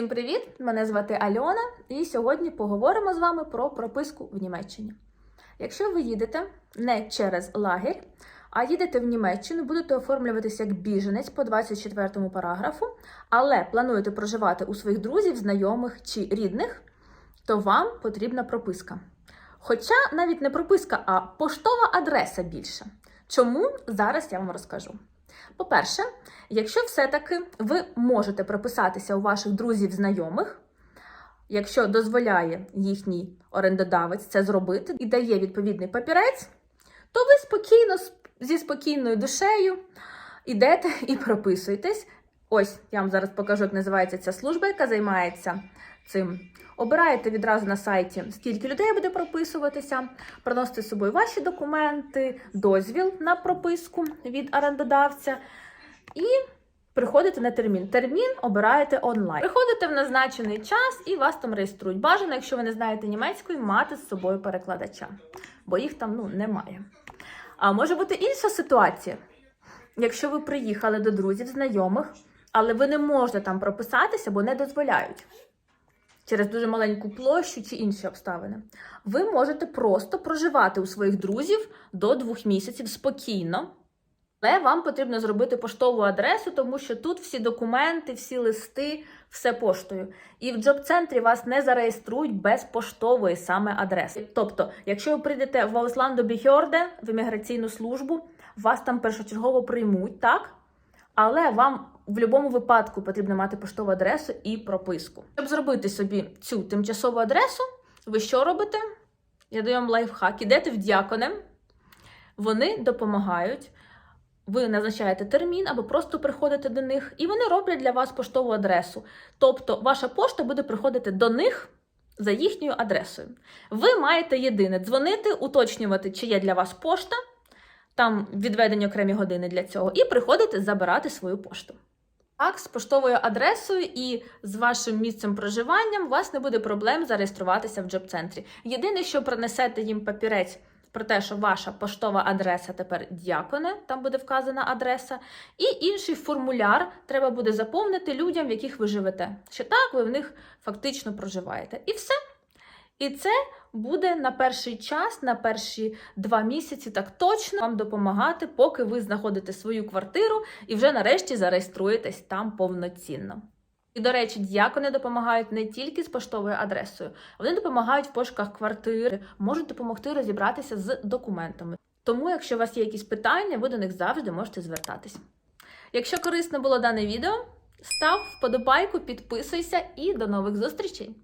Всім привіт! Мене звати Альона, і сьогодні поговоримо з вами про прописку в Німеччині. Якщо ви їдете не через лагерь, а їдете в Німеччину, будете оформлюватися як біженець по 24 параграфу, але плануєте проживати у своїх друзів, знайомих чи рідних, то вам потрібна прописка. Хоча навіть не прописка, а поштова адреса більше. Чому зараз я вам розкажу. По-перше, якщо все-таки ви можете прописатися у ваших друзів знайомих, якщо дозволяє їхній орендодавець це зробити і дає відповідний папірець, то ви спокійно, зі спокійною душею йдете і прописуєтесь. Ось я вам зараз покажу, як називається ця служба, яка займається цим. Обираєте відразу на сайті, скільки людей буде прописуватися, приносите з собою ваші документи, дозвіл на прописку від орендодавця і приходите на термін. Термін обираєте онлайн. Приходите в назначений час і вас там реєструють. Бажано, якщо ви не знаєте німецької, мати з собою перекладача, бо їх там ну, немає. А може бути інша ситуація. Якщо ви приїхали до друзів, знайомих, але ви не можете там прописатися, бо не дозволяють через дуже маленьку площу чи інші обставини. Ви можете просто проживати у своїх друзів до двох місяців спокійно. Але вам потрібно зробити поштову адресу, тому що тут всі документи, всі листи, все поштою. І в джоб-центрі вас не зареєструють без поштової саме адреси. Тобто, якщо ви прийдете в Аусландо Біхьорде, в імміграційну службу, вас там першочергово приймуть, так? Але вам в будь-якому випадку потрібно мати поштову адресу і прописку. Щоб зробити собі цю тимчасову адресу, ви що робите? Я даю вам лайфхак. Ідете в діаконе, вони допомагають. Ви назначаєте термін або просто приходите до них, і вони роблять для вас поштову адресу. Тобто ваша пошта буде приходити до них за їхньою адресою. Ви маєте єдине дзвонити, уточнювати, чи є для вас пошта, там відведені окремі години для цього, і приходити забирати свою пошту. Так, з поштовою адресою і з вашим місцем проживання у вас не буде проблем зареєструватися в джоб-центрі. Єдине, що принесете їм папірець про те, що ваша поштова адреса тепер дяконе, там буде вказана адреса, і інший формуляр треба буде заповнити людям, в яких ви живете. Що так, ви в них фактично проживаєте. І все. І це буде на перший час, на перші два місяці, так точно вам допомагати, поки ви знаходите свою квартиру і вже нарешті зареєструєтесь там повноцінно. І, до речі, діакони допомагають не тільки з поштовою адресою, вони допомагають в пошуках квартири, можуть допомогти розібратися з документами. Тому, якщо у вас є якісь питання, ви до них завжди можете звертатись. Якщо корисно було дане відео, став вподобайку, підписуйся і до нових зустрічей!